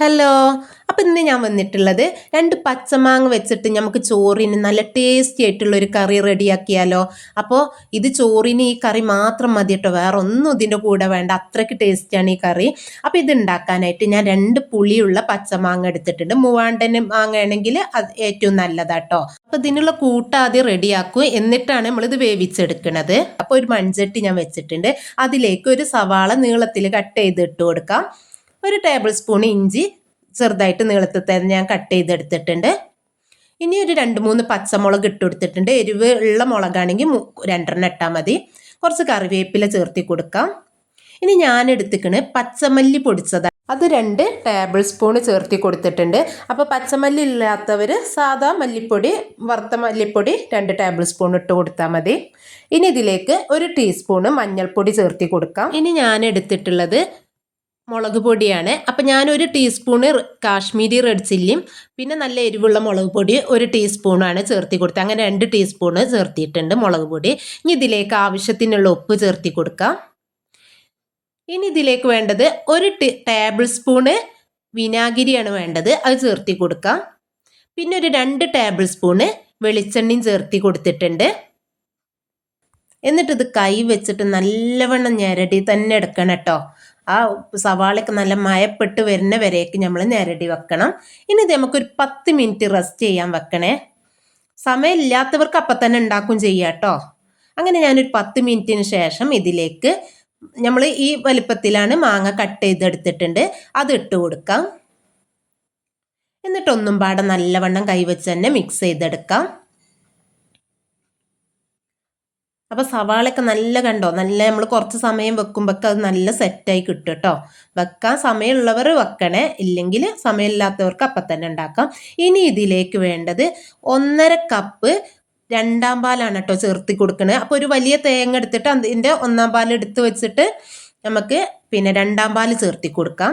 Hello അപ്പം ഇന്ന് ഞാൻ വന്നിട്ടുള്ളത് രണ്ട് പച്ചമാങ്ങ വെച്ചിട്ട് നമുക്ക് ചോറിന് നല്ല ടേസ്റ്റി ആയിട്ടുള്ള ഒരു കറി റെഡിയാക്കിയാലോ. അപ്പോൾ ഇത് ചോറിന് ഈ കറി മാത്രം മതി കേട്ടോ. വേറെ ഒന്നും ഇതിന്റെ കൂടെ വേണ്ട. അത്രയ്ക്ക് ടേസ്റ്റിയാണ് ഈ കറി. അപ്പോൾ ഇത് ഉണ്ടാക്കാനായിട്ട് ഞാൻ രണ്ട് പുളിയുള്ള പച്ചമാങ്ങ എടുത്തിട്ടുണ്ട്. മൂവാണ്ടന് മാങ്ങ ആണെങ്കിൽ അത് ഏറ്റവും നല്ലതാട്ടോ അപ്പോൾ ഇതിനുള്ള കൂട്ട് റെഡിയാക്കും. എന്നിട്ടാണ് നമ്മളിത് വേവിച്ചെടുക്കുന്നത് അപ്പോൾ ഒരു മൺചട്ടി ഞാൻ വെച്ചിട്ടുണ്ട്. അതിലേക്ക് ഒരു സവാള നീളത്തിൽ കട്ട് ചെയ്തിട്ട് കൊടുക്കാം. ഒരു ടേബിൾ സ്പൂൺ ഇഞ്ചി ചെറുതായിട്ട് നീളത്തിൽ തന്നെ ഞാൻ കട്ട് ചെയ്തെടുത്തിട്ടുണ്ട്. ഇനി ഒരു രണ്ട് മൂന്ന് പച്ചമുളക് ഇട്ട് കൊടുത്തിട്ടുണ്ട്. എരിവ് ഉള്ള മുളകാണെങ്കിൽ രണ്ടെണ്ണം ഇട്ടാൽ മതി. കുറച്ച് കറിവേപ്പില ചേർത്തി കൊടുക്കാം. ഇനി ഞാൻ എടുത്തിക്കണ് പച്ചമല്ലി പൊടിച്ചതാണ് അത് രണ്ട് ടേബിൾ സ്പൂൺ ചേർത്തി കൊടുത്തിട്ടുണ്ട്. അപ്പോൾ പച്ചമല്ലി ഇല്ലാത്തവർ സാധാ മല്ലിപ്പൊടി വറുത്ത മല്ലിപ്പൊടി രണ്ട് ടേബിൾ സ്പൂൺ ഇട്ട് കൊടുത്താൽ മതി. ഇനി ഇതിലേക്ക് ഒരു ടീസ്പൂണ് മഞ്ഞൾപ്പൊടി ചേർത്തി കൊടുക്കാം. ഇനി ഞാൻ എടുത്തിട്ടുള്ളത് മുളക് പൊടിയാണ്. അപ്പം ഞാനൊരു ടീസ്പൂണ് കാശ്മീരി റെഡ് ചില്ലിയും പിന്നെ നല്ല എരിവുള്ള മുളക് പൊടി ഒരു ടീസ്പൂണാണ് ചേർത്തി കൊടുത്തത്. അങ്ങനെ രണ്ട് ടീസ്പൂണ് ചേർത്തിയിട്ടുണ്ട് മുളക് പൊടി. ഇനി ഇതിലേക്ക് ആവശ്യത്തിനുള്ള ഉപ്പ് ചേർത്തി കൊടുക്കാം. ഇനി ഇതിലേക്ക് വേണ്ടത് ഒരു ടേബിൾ സ്പൂണ് വിനാഗിരിയാണ് വേണ്ടത് അത് ചേർത്തി കൊടുക്കാം. പിന്നെ ഒരു രണ്ട് ടേബിൾ സ്പൂണ് വെളിച്ചെണ്ണയും ചേർത്തി കൊടുത്തിട്ടുണ്ട്. എന്നിട്ട് ഇത് കൈ വെച്ചിട്ട് നല്ലവണ്ണം ഞരടി തന്നെ എടുക്കണം കേട്ടോ. ആ സവാളയ്ക്ക് നല്ല മയപ്പെട്ട് വരുന്ന വരേക്ക് നമ്മൾ നേരടി വെക്കണം. ഇനി ഇത് നമുക്കൊരു പത്ത് മിനിറ്റ് റെസ്റ്റ് ചെയ്യാൻ വെക്കണേ. സമയമില്ലാത്തവർക്ക് അപ്പം തന്നെ ഉണ്ടാക്കും ചെയ്യാം കേട്ടോ അങ്ങനെ ഞാനൊരു പത്ത് മിനിറ്റിന് ശേഷം ഇതിലേക്ക് നമ്മൾ ഈ വലിപ്പത്തിലാണ് മാങ്ങ കട്ട് ചെയ്തെടുത്തിട്ടുണ്ട്. അത് ഇട്ട് കൊടുക്കാം. എന്നിട്ടൊന്നും പാടെ നല്ലവണ്ണം കൈവച്ച് തന്നെ മിക്സ് ചെയ്തെടുക്കാം. അപ്പോൾ സവാളയൊക്കെ നല്ല കണ്ടോ? നല്ല നമ്മൾ കുറച്ച് സമയം വെക്കുമ്പോഴൊക്കെ അത് നല്ല സെറ്റായി കിട്ടും കേട്ടോ വെക്കാൻ സമയമുള്ളവർ വെക്കണേ. ഇല്ലെങ്കിൽ സമയമില്ലാത്തവർക്ക് അപ്പം തന്നെ ഉണ്ടാക്കാം. ഇനി ഇതിലേക്ക് വേണ്ടത് ഒന്നര കപ്പ് രണ്ടാം പാലാണ് കേട്ടോ ചേർത്തി കൊടുക്കുന്നത് അപ്പോൾ ഒരു വലിയ തേങ്ങ എടുത്തിട്ട് അതിന്റെ ഒന്നാം പാൽ എടുത്ത് വെച്ചിട്ട് നമുക്ക് പിന്നെ രണ്ടാം പാൽ ചേർത്തി കൊടുക്കാം.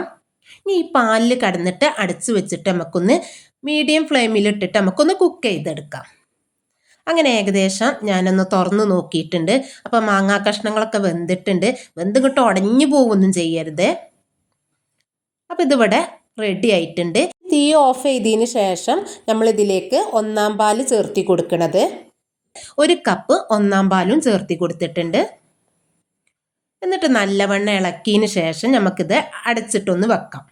ഇനി ഈ പാലിൽ കടന്നിട്ട് അടച്ചു വെച്ചിട്ട് നമുക്കൊന്ന് മീഡിയം ഫ്ലെയിമിൽ ഇട്ടിട്ട് നമുക്കൊന്ന് കുക്ക് ചെയ്തെടുക്കാം. അങ്ങനെ ഏകദേശം ഞാനൊന്ന് തുറന്ന് നോക്കിയിട്ടുണ്ട്. അപ്പോൾ മാങ്ങാ കഷ്ണങ്ങളൊക്കെ വെന്തിട്ടുണ്ട്. വെന്ത് കിട്ടും ഉടഞ്ഞു പോകുമൊന്നും ചെയ്യരുത്. അപ്പം ഇതിവിടെ റെഡി ആയിട്ടുണ്ട്. തീ ഓഫ് ചെയ്തതിന് ശേഷം നമ്മൾ ഇതിലേക്ക് ഒന്നാം പാൽ ചേർത്തി കൊടുക്കണത്. ഒരു കപ്പ് ഒന്നാം പാലും ചേർത്തി കൊടുത്തിട്ടുണ്ട്. എന്നിട്ട് നല്ലവണ്ണം ഇളക്കിയതിന് ശേഷം നമുക്കിത് അടച്ചിട്ടൊന്ന് വെക്കാം.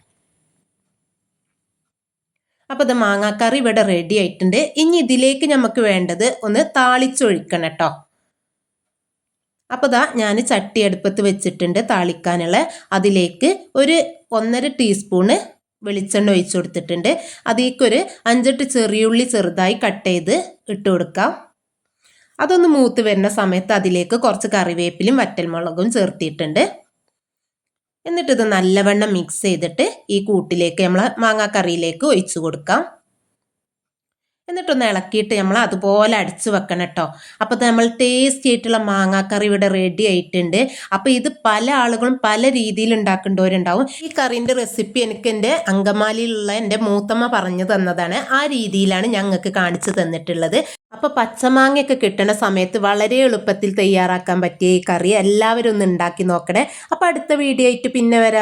അപ്പോൾ ഇത് മാങ്ങാക്കറി ഇവിടെ റെഡി ആയിട്ടുണ്ട്. ഇനി ഇതിലേക്ക് നമുക്ക് വേണ്ടത് ഒന്ന് താളിച്ചൊഴിക്കണം കേട്ടോ അപ്പോൾ ഇതാ ഞാൻ ചട്ടി അടുപ്പത്ത് വെച്ചിട്ടുണ്ട് താളിക്കാനുള്ള. അതിലേക്ക് ഒരു ഒന്നര ടീസ്പൂണ് വെളിച്ചെണ്ണ ഒഴിച്ചു കൊടുത്തിട്ടുണ്ട്. അതിലേക്കൊരു അഞ്ചെട്ട് ചെറിയുള്ളി ചെറുതായി കട്ട് ചെയ്ത് ഇട്ട് കൊടുക്കാം. അതൊന്ന് മൂത്ത് വരുന്ന സമയത്ത് അതിലേക്ക് കുറച്ച് കറിവേപ്പിലും വറ്റൽമുളകും ചേർത്തിയിട്ടുണ്ട്. എന്നിട്ട് ഇത് നല്ലവണ്ണം മിക്സ് ചെയ്തിട്ട് ഈ കൂട്ടിലേക്ക് നമ്മൾ മാങ്ങാക്കറിയിലേക്ക് ഒഴിച്ചു കൊടുക്കാം. എന്നിട്ടൊന്ന് ഇളക്കിയിട്ട് നമ്മൾ അതുപോലെ അടിച്ചു വെക്കണം കേട്ടോ. അപ്പോൾ നമ്മൾ ടേസ്റ്റി ആയിട്ടുള്ള മാങ്ങാക്കറി ഇവിടെ റെഡി ആയിട്ടുണ്ട്. അപ്പോൾ ഇത് പല ആളുകളും പല രീതിയിൽ ഉണ്ടാക്കേണ്ടവരുണ്ടാവും. ഈ കറിന്റെ റെസിപ്പി എനിക്ക് എന്റെ അങ്കമാലിയിലുള്ള എന്റെ മൂത്തമ്മ പറഞ്ഞു തന്നതാണ്. ആ രീതിയിലാണ് ഞങ്ങൾക്ക് കാണിച്ചു തന്നിട്ടുള്ളത്. അപ്പോൾ പച്ചമാങ്ങയൊക്കെ കിട്ടുന്ന സമയത്ത് വളരെ എളുപ്പത്തിൽ തയ്യാറാക്കാൻ പറ്റിയ ഈ കറി എല്ലാവരും ഒന്ന് ഉണ്ടാക്കി നോക്കണേ. അപ്പോൾ അടുത്ത വീഡിയോ ആയിട്ട് പിന്നെ വരാം.